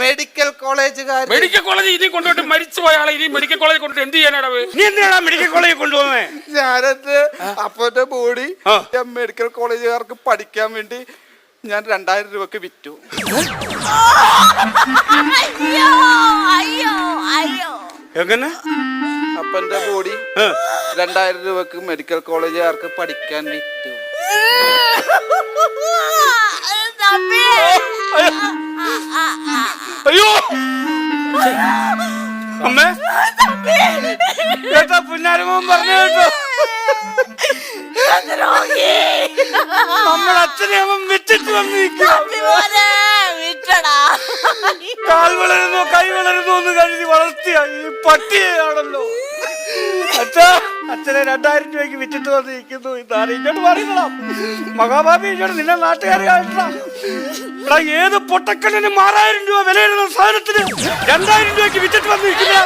Medical കോളേജുകാർ medical college ഇനി കൊണ്ടുപോയിട്ട് മരിച്ചു പോയ ആളെ ഇനി മെഡിക്കൽ കോളേജ് കൊണ്ടിട്ട് എന്ത് ചെയ്യാനാടവ്? നീ എന്തിനാ മെഡിക്കൽ കോളേജ് കൊണ്ടുപോകുന്നേ? ഞാനത് അപ്പന്റെ ബോഡി. ഞാൻ മെഡിക്കൽ കോളേജുകാർക്ക് പഠിക്കാൻ വേണ്ടി ഞാൻ രണ്ടായിരം രൂപക്ക് വിറ്റു. അയ്യോ അയ്യോ അയ്യോ. എങ്ങനെ? അപ്പന്റെ ബോഡി. രണ്ടായിരം രൂപക്ക് മെഡിക്കൽ കോളേജുകാർക്ക് പഠിക്കാൻ വിറ്റു. അയ്യോ! അമ്മേ. കേട്ടോ പുന്നാരമോൻ പറഞ്ഞു കേട്ടോ. നമ്മുടെ അച്ഛനെ അവൻ വിറ്റിട്ട് വന്നിരിക്കുക വിട്ടടാ. കാൽ വളരുന്നോ കൈ വളരുന്നോ എന്ന് കരുതി വളർത്തിയ ഈ പട്ടിയാണല്ലോ അച്ഛാ. അച്ഛനെ രണ്ടായിരം രൂപയ്ക്ക് വിറ്റിട്ട് വന്നിരിക്കുന്നു ഇതാണ് ഇങ്ങോട്ട് മഹാഭാബി ഇങ്ങോട്ട് നിന്നെ നാട്ടുകാരെ എടാ ഏത് പൊട്ടക്കണ്ണിനും ആറായിരം രൂപ വിലയിരുന്ന സാധനത്തിന് രണ്ടായിരം രൂപയ്ക്ക് വിറ്റിട്ട് വന്നിരിക്കുന്ന.